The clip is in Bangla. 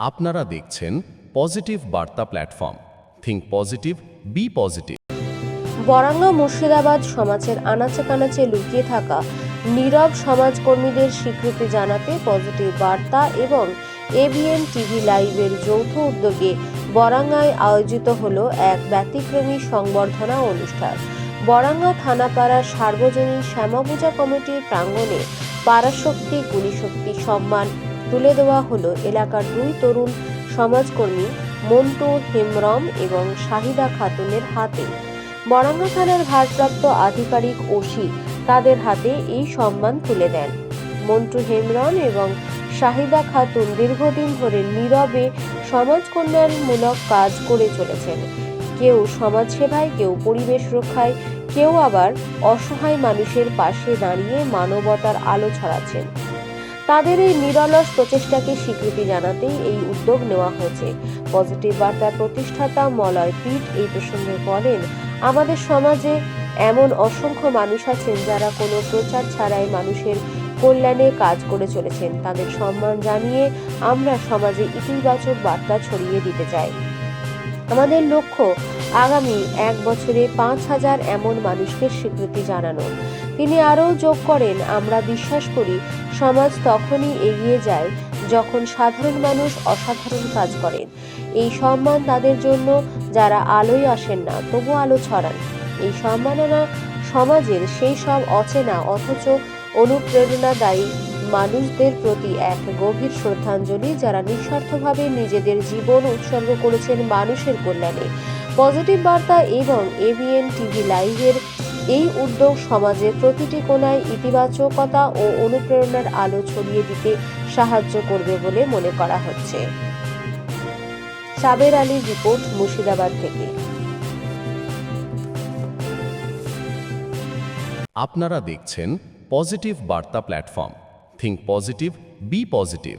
আপনারা দেখছেন পজিটিভ বার্তা platform. Think positive be positive বরাঙ্গা Murshidabad সমাজের আনাচে কানাচে লুকিয়ে থাকা নীরব সমাজকর্মীদের স্বীকৃতি জানাতে পজিটিভ বার্তা এবং এবিএন টিভি লাইভের যৌথ উদ্যোগে বরাঙ্গায় আয়োজিত হল এক ব্যতিক্রমী সংবর্ধনা অনুষ্ঠান। বরাঙ্গা থানাপাড়ার সার্বজনীন শ্যামাপূজা কমিটির প্রাঙ্গণে পারাশক্তি, গুণীশক্তি, সম্মান তুলে দেওয়া হলো এলাকার দুই তরুণ সমাজকর্মী মন্টু হেমরম এবং শাহিদা খাতুনের হাতে। বরাঙ্গা থানার ভারপ্রাপ্ত আধিকারিক ওসি তাদের হাতে এই সম্মান তুলে দেন। মন্টু হেমরম এবং শাহিদা খাতুন দীর্ঘদিন ধরে নীরবে সমাজ কল্যাণমূলক কাজ করে চলেছেন। কেউ সমাজসেবায়, কেউ পরিবেশ রক্ষায়, কেউ আবার অসহায় মানুষের পাশে দাঁড়িয়ে মানবতার আলো ছড়াচ্ছেন। তাদের এই নিরলস প্রচেষ্টাকে স্বীকৃতি জানাতেই এই উদ্যোগ নেওয়া হয়েছে। পজিটিভ বার্তার প্রতিষ্ঠাতা মলয় পিট এই প্রসঙ্গে বলেন, আমাদের সমাজে এমন অসংখ্য মানুষ আছেন যারা কোনো প্রচার ছাড়াই মানুষের কল্যাণে কাজ করে চলেছেন। তাদের সম্মান জানিয়ে আমরা সমাজে ইতিবাচক বার্তা ছড়িয়ে দিতে চাই। আমাদের লক্ষ্য, আগামী এক বছরে পাঁচ হাজার এমন মানুষকে স্বীকৃতি জানানো। তিনি আরও যোগ করেন, আমরা বিশ্বাস করি সমাজ তখনই এগিয়ে যায় যখন সাধারণ মানুষ অসাধারণ কাজ করেন। এই সম্মান তাদের জন্য যারা আলোয় আসেন না তবু আলো ছড়ান। এই সম্মাননা সমাজের সেই সব অচেনা অথচ অনুপ্রেরণাদায়ী মানুষদের প্রতি এক গভীর শ্রদ্ধাঞ্জলি যারা নিঃস্বার্থভাবে নিজেদের জীবন উৎসর্গ করেছেন মানুষের কল্যাণে। পজিটিভ বার্তা এবং এবিএন টিভি লাইভের এই উদ্যোগ সমাজের প্রতিটি কোণায় ইতিবাচকতা ও অনুপ্রেরণার আলো ছড়িয়ে দিতে সাহায্য করবে বলে মনে করা হচ্ছে। সাবের আলীর রিপোর্ট মুর্শিদাবাদ থেকে। আপনারা দেখছেন পজিটিভ বার্তা platform. Think positive be positive